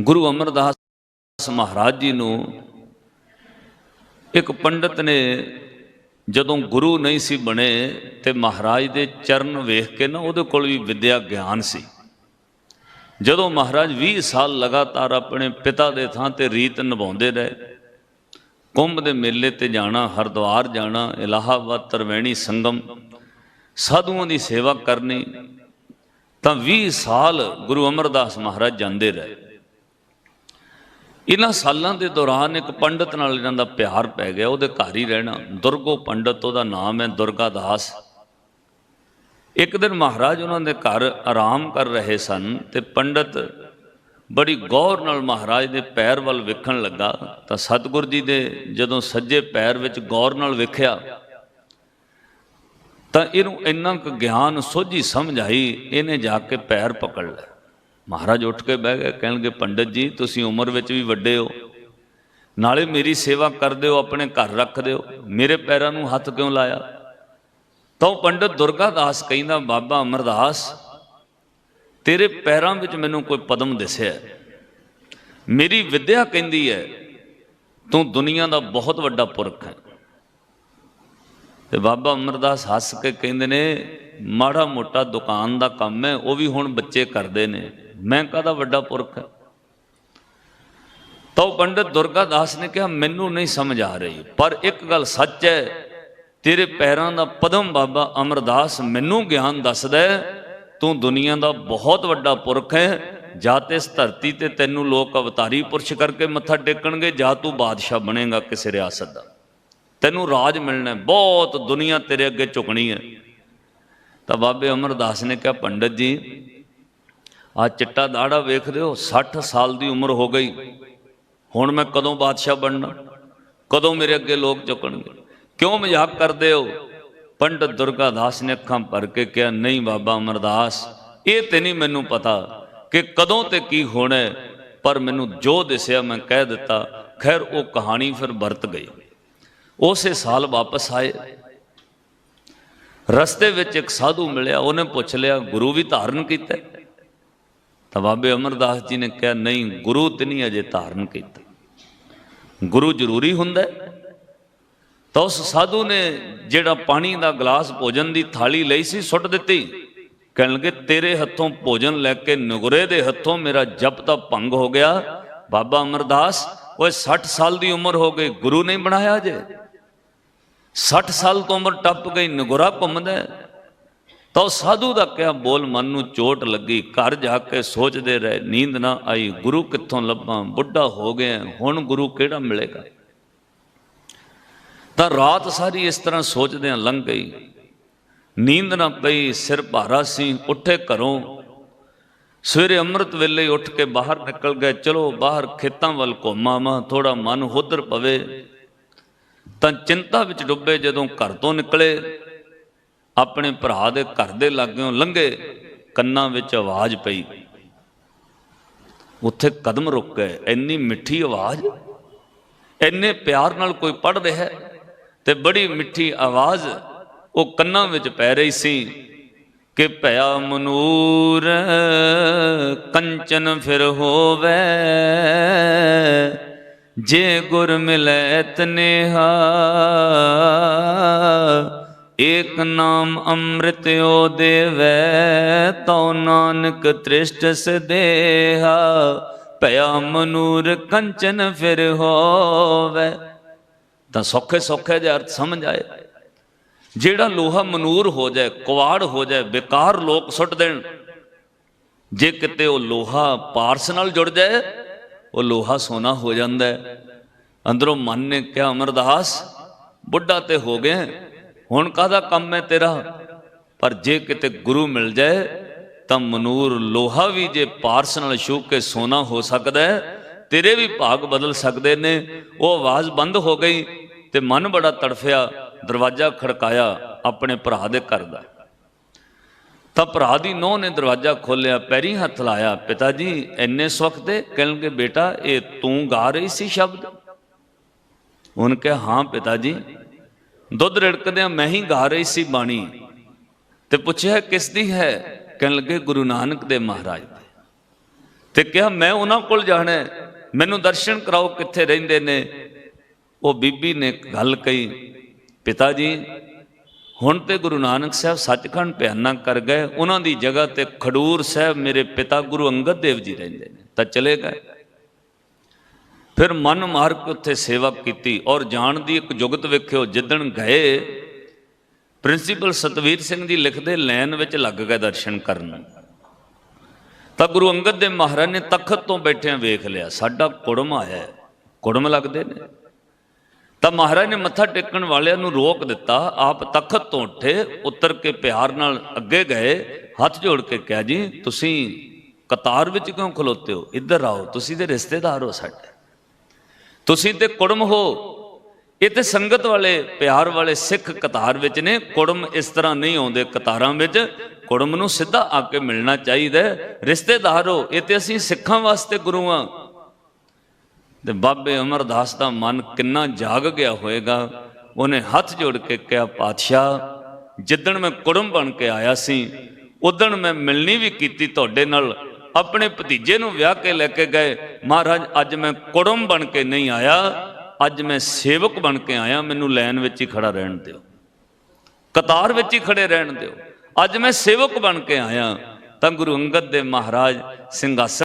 ਗੁਰੂ ਅਮਰਦਾਸ ਮਹਾਰਾਜ ਜੀ ਨੂੰ ਇੱਕ ਪੰਡਤ ਨੇ ਜਦੋਂ ਗੁਰੂ ਨਹੀਂ ਸੀ ਬਣੇ ਤੇ ਮਹਾਰਾਜ ਦੇ ਚਰਨ ਵੇਖ ਕੇ ਨਾ ਉਹਦੇ ਕੋਲ ਵੀ ਵਿਦਿਆ ਗਿਆਨ ਸੀ। ਜਦੋਂ ਮਹਾਰਾਜ 20 ਸਾਲ ਲਗਾਤਾਰ ਆਪਣੇ ਪਿਤਾ ਦੇ ਥਾਂ ਤੇ ਰੀਤ ਨਿਭਾਉਂਦੇ ਰਹੇ, ਕੁੰਭ ਦੇ ਮੇਲੇ ਤੇ ਜਾਣਾ, ਹਰਦੁਆਰ ਜਾਣਾ, ਇਲਾਹਾਬਾਦ, ਤਰਵੈਣੀ ਸੰਗਮ, ਸਾਧੂਆਂ ਦੀ ਸੇਵਾ ਕਰਨੀ, ਤਾਂ 20 ਸਾਲ ਗੁਰੂ ਅਮਰਦਾਸ ਮਹਾਰਾਜ ਜਾਂਦੇ ਰਹੇ। ਇਹਨਾਂ ਸਾਲਾਂ ਦੇ ਦੌਰਾਨ ਇੱਕ ਪੰਡਤ ਨਾਲ ਇਹਨਾਂ ਦਾ ਪਿਆਰ ਪੈ ਗਿਆ, ਉਹਦੇ ਘਰ ਹੀ ਰਹਿਣਾ। ਦੁਰਗੋ ਪੰਡਤ, ਉਹਦਾ ਨਾਮ ਹੈ ਦੁਰਗਾ ਦਾਸ। ਇੱਕ ਦਿਨ ਮਹਾਰਾਜ ਉਹਨਾਂ ਦੇ ਘਰ ਆਰਾਮ ਕਰ ਰਹੇ ਸਨ ਤੇ ਪੰਡਤ ਬੜੀ ਗੌਰ ਨਾਲ ਮਹਾਰਾਜ ਦੇ ਪੈਰ ਵੱਲ ਵੇਖਣ ਲੱਗਾ। ਤਾਂ ਸਤਿਗੁਰ ਜੀ ਦੇ ਜਦੋਂ ਸੱਜੇ ਪੈਰ ਵਿੱਚ ਗੌਰ ਨਾਲ ਵੇਖਿਆ, ਤਾਂ ਇਹਨੂੰ ਇੰਨਾ ਕੁ ਗਿਆਨ, ਸੋਝੀ ਸਮਝ ਆਈ, ਇਹਨੇ ਜਾ ਕੇ ਪੈਰ ਪਕੜ ਲਿਆ। ਮਹਾਰਾਜ ਉੱਠ ਕੇ ਬਹਿ ਗਏ, ਕਹਿਣਗੇ, ਪੰਡਤ ਜੀ, ਤੁਸੀਂ ਉਮਰ ਵਿੱਚ ਵੀ ਵੱਡੇ ਹੋ। ਨਾਲੇ ਮੇਰੀ ਸੇਵਾ ਕਰਦੇ ਹੋ, ਆਪਣੇ ਘਰ ਰੱਖਦੇ ਹੋ ਮੇਰੇ ਪੈਰਾਂ ਨੂੰ ਹੱਥ ਕਿਉਂ ਲਾਇਆ? ਤਾਂ ਉਹ ਪੰਡਤ ਦੁਰਗਾ ਦਾਸ ਕਹਿੰਦਾ, ਬਾਬਾ ਅਮਰਦਾਸ, ਤੇਰੇ ਪੈਰਾਂ ਵਿੱਚ ਮੈਨੂੰ ਕੋਈ ਪਦਮ ਦਿਸਿਆ। ਮੇਰੀ ਵਿਦਿਆ ਕਹਿੰਦੀ ਹੈ, ਤੂੰ ਦੁਨੀਆ ਦਾ ਬਹੁਤ ਵੱਡਾ ਪੁਰਖ ਹੈ। ਤੇ ਬਾਬਾ ਅਮਰਦਾਸ ਹੱਸ ਕੇ ਕਹਿੰਦੇ ਨੇ, ਮਾੜਾ ਮੋਟਾ ਦੁਕਾਨ ਦਾ ਕੰਮ ਹੈ, ਉਹ ਵੀ ਹੁਣ ਬੱਚੇ ਕਰਦੇ ਨੇ। ਮੈਂ ਕਾਹਦਾ ਵੱਡਾ ਪੁਰਖ ਹੈ? ਤਾਂ ਉਹ ਪੰਡਤ ਦੁਰਗਾ ਦਾਸ ਨੇ ਕਿਹਾ, ਮੈਨੂੰ ਨਹੀਂ ਸਮਝ ਆ ਰਹੀ, ਪਰ ਇੱਕ ਗੱਲ ਸੱਚ ਹੈ, ਤੇਰੇ ਪੈਰਾਂ ਦਾ ਪਦਮ ਬਾਬਾ ਅਮਰਦਾਸ ਮੈਨੂੰ ਗਿਆਨ ਦੱਸਦਾ ਤੂੰ ਦੁਨੀਆ ਦਾ ਬਹੁਤ ਵੱਡਾ ਪੁਰਖ ਹੈ, ਜਾਂ ਤੇ ਇਸ ਧਰਤੀ ਤੇ ਤੈਨੂੰ ਲੋਕ ਅਵਤਾਰੀ ਪੁਰਸ਼ ਕਰਕੇ ਮੱਥਾ ਟੇਕਣਗੇ, ਜਾਂ ਤੂੰ ਬਾਦਸ਼ਾਹ ਬਣੇਗਾ ਕਿਸੇ ਰਿਆਸਤ ਦਾ। ਤੈਨੂੰ ਰਾਜ ਮਿਲਣਾ ਬਹੁਤ ਦੁਨੀਆ ਤੇਰੇ ਅੱਗੇ ਝੁਕਣੀ ਹੈ। ਤਾਂ ਬਾਬੇ ਅਮਰਦਾਸ ਨੇ ਕਿਹਾ, ਪੰਡਤ ਜੀ ਆ ਚਿੱਟਾ ਦਾੜਾ ਵੇਖਦੇ ਹੋ 60 ਸਾਲ ਦੀ ਉਮਰ ਹੋ ਗਈ। ਹੁਣ ਮੈਂ ਕਦੋਂ ਬਾਦਸ਼ਾਹ ਬਣਨਾ? ਕਦੋਂ ਮੇਰੇ ਅੱਗੇ ਲੋਕ ਝੁਕਣਗੇ? ਕਿਉਂ ਮਜ਼ਾਕ ਕਰਦੇ ਹੋ? ਪੰਡਤ ਦੁਰਗਾਦਾਸ ਨੇ ਅੱਖਾਂ ਭਰ ਕੇ ਕਿਹਾ, ਨਹੀਂ ਬਾਬਾ ਅਮਰਦਾਸ, ਇਹ ਤੇ ਨਹੀਂ ਮੈਨੂੰ ਪਤਾ ਕਿ ਕਦੋਂ ਤੇ ਕੀ ਹੋਣਾ ਪਰ ਮੈਨੂੰ ਜੋ ਦਿਸਿਆ ਮੈਂ ਕਹਿ ਦਿੱਤਾ। ਖੈਰ, ਉਹ ਕਹਾਣੀ ਫਿਰ ਵਰਤ ਗਈ। ਉਸੇ ਸਾਲ ਵਾਪਸ ਆਏ। ਰਸਤੇ ਵਿੱਚ ਇੱਕ ਸਾਧੂ ਮਿਲਿਆ, ਉਹਨੇ ਪੁੱਛ ਲਿਆ, ਗੁਰੂ ਵੀ ਧਾਰਨ ਕੀਤਾ ਤਾਂ ਬਾਬੇ ਅਮਰਦਾਸ ਜੀ ਨੇ ਕਿਹਾ, ਨਹੀਂ, ਗੁਰੂ ਤੇ ਨਹੀਂ ਅਜੇ ਧਾਰਨ ਕੀਤਾ। ਗੁਰੂ ਜ਼ਰੂਰੀ ਹੁੰਦਾ ਤਾਂ ਉਸ ਸਾਧੂ ਨੇ ਜਿਹੜਾ ਪਾਣੀ ਦਾ ਗਲਾਸ ਭੋਜਨ ਦੀ ਥਾਲੀ ਲਈ ਸੀ, ਸੁੱਟ ਦਿੱਤੀ। ਕਹਿਣ ਲੱਗੇ, ਤੇਰੇ ਹੱਥੋਂ ਭੋਜਨ ਲੈ ਕੇ ਨਗੁਰੇ ਦੇ ਹੱਥੋਂ ਮੇਰਾ ਜਪ ਤਾਂ ਭੰਗ ਹੋ ਗਿਆ। ਬਾਬਾ ਅਮਰਦਾਸ, ਓਏ 60 ਸਾਲ ਦੀ ਉਮਰ ਹੋ ਗਈ, ਗੁਰੂ ਨਹੀਂ ਬਣਾਇਆ ਜੇ 60 ਸਾਲ ਤੋਂ ਉਮਰ ਟੱਪ ਗਈ, ਨਗੁਰਾ ਘੁੰਮਦਾ ਤਾਂ ਉਹ ਸਾਧੂ ਦਾ ਕਿਹਾ, ਬੋਲ ਮਨ ਨੂੰ ਚੋਟ ਲੱਗੀ, ਘਰ ਜਾ ਕੇ ਸੋਚਦੇ ਰਹੇ, ਨੀਂਦ ਨਾ ਆਈ, ਗੁਰੂ ਕਿੱਥੋਂ ਲੱਭਾਂ, ਬੁੱਢਾ ਹੋ ਗਿਆ, ਹੁਣ ਗੁਰੂ ਕਿਹੜਾ ਮਿਲੇਗਾ? ਤਾਂ ਰਾਤ ਸਾਰੀ ਇਸ ਤਰ੍ਹਾਂ ਸੋਚਦਿਆਂ ਲੰਘ ਗਈ। ਨੀਂਦ ਨਾ ਪਈ, ਸਿਰ ਭਾਰਾ ਸੀ, ਉੱਠੇ ਘਰੋਂ। ਸਵੇਰੇ ਅੰਮ੍ਰਿਤ ਵੇਲੇ ਉੱਠ ਕੇ ਬਾਹਰ ਨਿਕਲ ਗਏ, ਚਲੋ ਬਾਹਰ ਖੇਤਾਂ ਵੱਲ ਘੁੰਮਾਵਾਂ ਥੋੜਾ ਮਨ ਹੋਦਰ ਪਵੇ। ਤਾਂ ਚਿੰਤਾ ਵਿੱਚ ਡੁੱਬੇ ਜਦੋਂ ਘਰ ਤੋਂ ਨਿਕਲੇ। ਆਪਣੇ ਭਰਾ ਦੇ ਘਰ ਦੇ ਲਾਗਿਓਂ ਲੰਘੇ, ਕੰਨਾਂ ਵਿੱਚ ਆਵਾਜ਼ ਪਈ। ਉੱਥੇ ਕਦਮ ਰੁਕ ਗਏ। ਇੰਨੀ ਮਿੱਠੀ ਆਵਾਜ਼, ਇੰਨੇ ਪਿਆਰ ਨਾਲ ਕੋਈ ਪੜ ਰਿਹਾ ਹੈ ਤੇ ਬੜੀ ਮਿੱਠੀ ਆਵਾਜ਼ ਉਹ ਕੰਨਾਂ ਵਿੱਚ ਪੈ ਰਹੀ ਸੀ ਕਿ ਭਇਆ ਮਨੂਰ ਕੰਚਨ ਫਿਰ ਹੋਵੇ, ਜੇ ਗੁਰ ਮਿਲੈ ਤਨੇਹਾ ਏਕ ਨਾਮ ਅੰਮ੍ਰਿਤ ਓ ਦੇਵੈ, ਤਉ ਨਾਨਕ ਤ੍ਰਿਸ਼ਟ ਸਦੇਹਾ, ਭਇਆ ਮਨੂਰ ਕੰਚਨ ਫਿਰ ਹੋਵੇ। ਤਾਂ ਸੌਖੇ ਸੌਖੇ ਦੇ ਅਰਥ ਸਮਝ ਆਏ। ਜਿਹੜਾ ਲੋਹਾ ਮਨੂਰ ਹੋ ਜਾਏ, ਕੁਆੜ ਹੋ ਜਾਏ, ਬੇਕਾਰ ਲੋਕ ਸੁੱਟ ਦੇਣ। ਜੇ ਕਿਤੇ ਉਹ ਲੋਹਾ ਪਾਰਸ ਨਾਲ ਜੁੜ ਜਾਏ, ਉਹ ਲੋਹਾ ਸੋਨਾ ਹੋ ਜਾਂਦਾ ਹੈ। ਅੰਦਰੋਂ ਮਨ ਨੇ ਕਿਹਾ, ਅਮਰਦਾਸ, ਬੁੱਢਾ ਤੇ ਹੋ ਗਏ। ਹੁਣ ਕਾਹਦਾ ਕੰਮ ਹੈ ਤੇਰਾ? ਪਰ ਜੇ ਕਿਤੇ ਗੁਰੂ ਮਿਲ ਜਾਏ, ਤਾਂ ਮਨੂਰ ਲੋਹਾ ਵੀ ਜੇ ਪਾਰਸ ਨਾਲ ਛੂ ਕੇ ਸੋਨਾ ਹੋ ਸਕਦਾ ਹੈ, ਤੇਰੇ ਵੀ ਭਾਗ ਬਦਲ ਸਕਦੇ ਨੇ। ਉਹ ਆਵਾਜ਼ ਬੰਦ ਹੋ ਗਈ ਤੇ ਮਨ ਬੜਾ ਤੜਫਿਆ, ਦਰਵਾਜ਼ਾ ਖੜਕਾਇਆ ਆਪਣੇ ਭਰਾ ਦੇ ਘਰ ਦਾ। ਤਾਂ ਭਰਾ ਦੀ ਨੋਹ ਨੇ ਦਰਵਾਜ਼ਾ ਖੋਲ੍ਹਿਆ, ਪੈਰੀ ਹੱਥ ਲਾਇਆ, ਪਿਤਾ ਜੀ, ਇੰਨੇ ਸੁੱਖ ਕਹਿਣਗੇ ਬੇਟਾ, ਇਹ ਤੂੰ ਗਾ ਰਹੀ ਸੀ ਸ਼ਬਦ? ਉਹਨ ਕਿਹਾ, ਹਾਂ ਪਿਤਾ ਜੀ ਦੁੱਧ ਰਿੜਕਦਿਆਂ ਮੈਂ ਹੀ ਗਾ ਰਹੀ ਸੀ ਬਾਣੀ। ਤੇ ਪੁੱਛਿਆ, ਕਿਸ ਦੀ ਹੈ? ਕਹਿਣ ਲੱਗੇ, ਗੁਰੂ ਨਾਨਕ ਦੇ ਮਹਾਰਾਜ ਦੇ। ਤੇ ਕਿਹਾ, ਮੈਂ ਉਹਨਾਂ ਕੋਲ ਜਾਣਾ ਮੈਨੂੰ ਦਰਸ਼ਨ ਕਰਾਓ, ਕਿੱਥੇ ਰਹਿੰਦੇ ਨੇ? ਉਹ ਬੀਬੀ ਨੇ ਗੱਲ ਕਹੀ, ਪਿਤਾ ਜੀ, ਹੁਣ ਤੇ ਗੁਰੂ ਨਾਨਕ ਸਾਹਿਬ ਸੱਚਖੰਡ ਭਿਆਨਾ ਕਰ ਗਏ, ਉਹਨਾਂ ਦੀ ਜਗ੍ਹਾ ਤੇ ਖਡੂਰ ਸਾਹਿਬ ਮੇਰੇ ਪਿਤਾ ਗੁਰੂ ਅੰਗਦ ਦੇਵ ਜੀ ਰਹਿੰਦੇ ਨੇ, ਤਾਂ ਚਲੇ ਗਏ। ਫਿਰ ਮਨ ਮਾਰ ਕੇ ਉੱਥੇ ਸੇਵਾ ਕੀਤੀ ਔਰ ਜਾਣ ਦੀ ਇੱਕ ਜੁਗਤ ਵੇਖਿਓ, ਜਿੱਦਣ ਗਏ, ਪ੍ਰਿੰਸੀਪਲ ਸਤਵੀਰ ਸਿੰਘ ਜੀ ਲਿਖਦੇ ਲਾਈਨ ਵਿੱਚ ਲੱਗ ਗਏ ਦਰਸ਼ਨ ਕਰਨ। ਤਾਂ ਗੁਰੂ ਅੰਗਦ ਦੇਵ ਮਹਾਰਾਜ ਨੇ ਤਖਤ ਤੋਂ ਬੈਠਿਆਂ ਵੇਖ ਲਿਆ, ਸਾਡਾ ਕੁੜਮ ਆਇਆ, ਕੁੜਮ ਲੱਗਦੇ ਨੇ। ਤਾਂ ਮਹਾਰਾਜ ਨੇ ਮੱਥਾ ਟੇਕਣ ਵਾਲਿਆਂ ਨੂੰ ਰੋਕ ਦਿੱਤਾ, ਆਪ ਤਖਤ ਤੋਂ ਉੱਠੇ, ਉੱਤਰ ਕੇ ਪਿਆਰ ਨਾਲ ਅੱਗੇ ਗਏ, ਹੱਥ ਜੋੜ ਕੇ ਕਿਹਾ ਜੀ, ਤੁਸੀਂ ਕਤਾਰ ਵਿੱਚ ਕਿਉਂ ਖਲੋਤੇ ਹੋ? ਇੱਧਰ ਆਓ, ਤੁਸੀਂ ਦੇ ਰਿਸ਼ਤੇਦਾਰ ਹੋ ਸਾਡੇ। ਤੁਸੀਂ ਤੇ ਕੁੜਮ ਹੋ। ਇਹ ਤੇ ਸੰਗਤ ਵਾਲੇ, ਪਿਆਰ ਵਾਲੇ ਸਿੱਖ ਕਤਾਰ ਵਿੱਚ ਨੇ। ਕੁੜਮ ਇਸ ਤਰ੍ਹਾਂ ਨਹੀਂ ਆਉਂਦੇ ਕਤਾਰਾਂ ਵਿੱਚ। ਕੁੜਮ ਨੂੰ ਸਿੱਧਾ ਆ ਕੇ ਮਿਲਣਾ ਚਾਹੀਦਾ ਹੈ। ਰਿਸ਼ਤੇਦਾਰ ਹੋ, ਇਹ ਤੇ ਅਸੀਂ ਸਿੱਖਾਂ ਵਾਸਤੇ ਗੁਰੂ ਆ ਤੇ ਬਾਬੇ ਅਮਰਦਾਸ ਦਾ ਮਨ ਕਿੰਨਾ ਜਾਗ ਗਿਆ ਹੋਵੇਗਾ ਉਹਨੇ ਹੱਥ ਜੋੜ ਕੇ ਕਿਹਾ, ਪਾਤਸ਼ਾਹ, ਜਿੱਦਣ ਮੈਂ ਕੁੜਮ ਬਣ ਕੇ ਆਇਆ ਸੀ, ਉਦਣ ਮੈਂ ਮਿਲਣੀ ਵੀ ਕੀਤੀ ਤੁਹਾਡੇ ਨਾਲ। ਆਪਣੇ ਭਤੀਜੇ ਨੂੰ ਵਿਆਹ ਕੇ ਲੈ ਕੇ ਗਏ, ਮਹਾਰਾਜ, ਅੱਜ ਮੈਂ ਕੁੜਮ ਬਣ ਕੇ ਨਹੀਂ ਆਇਆ, ਅੱਜ ਮੈਂ ਸੇਵਕ ਬਣ ਕੇ ਆਇਆ, ਮੈਨੂੰ ਲਾਈਨ ਵਿੱਚ ਹੀ ਖੜਾ ਰਹਿਣ ਦਿਓ। ਕਤਾਰ ਵਿੱਚ ਹੀ ਖੜੇ ਰਹਿਣ ਦਿਓ। ਅੱਜ ਮੈਂ ਸੇਵਕ ਬਣ ਕੇ ਆਇਆ। ਤਾਂ ਗੁਰੂ ਅੰਗਦ ਦੇਵ ਮਹਾਰਾਜ ਸਿੰਘਾਸਨ